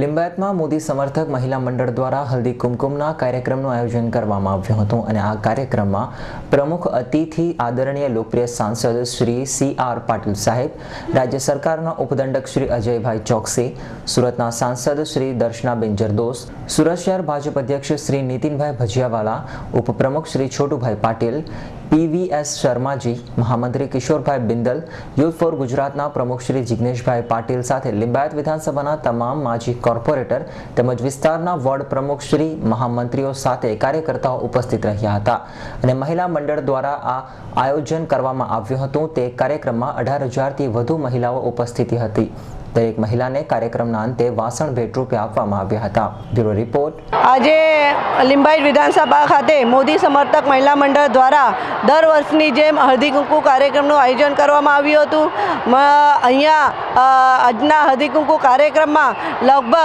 લિંબાયતમાં મોદી સમર્થક મહિલા મંડળ દ્વારા હલ્દી કુમકુમના કાર્યક્રમનું આયોજન કરવામાં આવ્યું હતું અને આ કાર્યક્રમમાં પ્રમુખ અતિથિ આદરણીય લોકપ્રિય સાંસદ શ્રી સી આર પાટીલ સાહેબ, રાજ્ય સરકારના ઉપદંડક શ્રી અજયભાઈ ચોકસી, સુરતના સાંસદ શ્રી દર્શનાબેન જરદોસ, સુરત શહેર ભાજપ અધ્યક્ષ શ્રી નીતિનભાઈ ભજીયાવાલા, ઉપપ્રમુખ શ્રી છોટુભાઈ પાટીલ પીવીએસ શર્માજી, મહામંત્રી કિશોરભાઈ બિંદલ, યુથ ફોર ગુજરાતના પ્રમુખ શ્રી જિગ્નેશભાઈ પાટીલ સાથે લિંબાયત વિધાનસભાના તમામ માજી કોર્પોરેટર તેમજ વિસ્તારના વોર્ડ પ્રમુખ શ્રી મહામંત્રીઓ સાથે કાર્યકર્તાઓ ઉપસ્થિત રહ્યા હતા અને મહિલા મંડળ દ્વારા આ આયોજન કરવામાં આવ્યું હતું. તે કાર્યક્રમમાં અઢાર હજારથી વધુ મહિલાઓ ઉપસ્થિતિ હતી. દરેક મહિલાને કાર્યક્રમના અંતે વાસણ ભેટ રૂપે આપવામાં આવ્યા હતા. Bureau report. આજે લિંબાયત વિધાનસભા ખાતે મોદી સમર્થક મહિલા મંડળ દ્વારા દર વર્ષની જેમ હળદી કુંકુ કાર્યક્રમનું આયોજન કરવામાં આવ્યું હતું. અહીંયા આજના હળદી કુંકુ કાર્યક્રમમાં લગભગ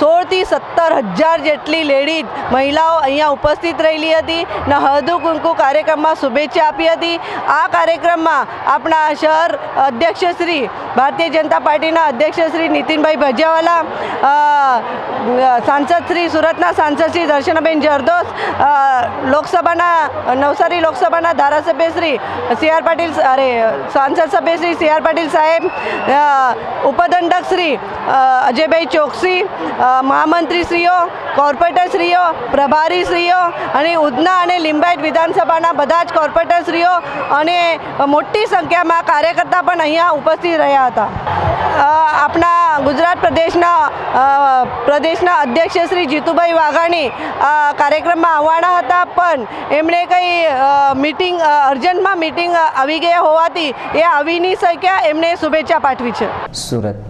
સોળથી સત્તર હજાર જેટલી લેડીઝ મહિલાઓ અહીંયા ઉપસ્થિત રહેલી હતી ને હળદી કુંકુ કાર્યક્રમમાં શુભેચ્છા આપી હતી. આ કાર્યક્રમમાં આપણા શહેર અધ્યક્ષ શ્રી, ભારતીય જનતા પાર્ટીના અધ્યક્ષ શ્રી નીતિનભાઈ ભજાવાલા સાંસદ શ્રી સુરતના સાંસદ શ્રી દર્શનાબેન જરદોસ લોકસભાના, નવસારી લોકસભાના ધારાસભ્ય શ્રી સી આર પાટીલ અરે, સાંસદ સભ્ય શ્રી સી આર પાટીલ સાહેબ ઉપદંડક શ્રી અજયભાઈ ચોકસી અ, મહામંત્રીશ્રીઓ કોર્પોરેટરશ્રીઓ પ્રભારીશ્રીઓ અને ઉધના અને લિંબાયત વિધાનસભાના બધા જ કોર્પોરેટરશ્રીઓ અને મોટી સંખ્યામાં કાર્યકર્તા પણ અહીંયા ઉપસ્થિત રહ્યા હતા. આપણા ગુજરાત પ્રદેશના પ્રદેશના અધ્યક્ષ શ્રી જીતુભાઈ વાઘાણી કાર્યક્રમમાં આવવાના હતા પણ એમણે કંઈ મિટિંગ અર્જન્ટમાં મિટિંગ આવી ગયા હોવાથી એ આવી નહીં શક્યા એમણે શુભેચ્છા પાઠવી છે. સુરત.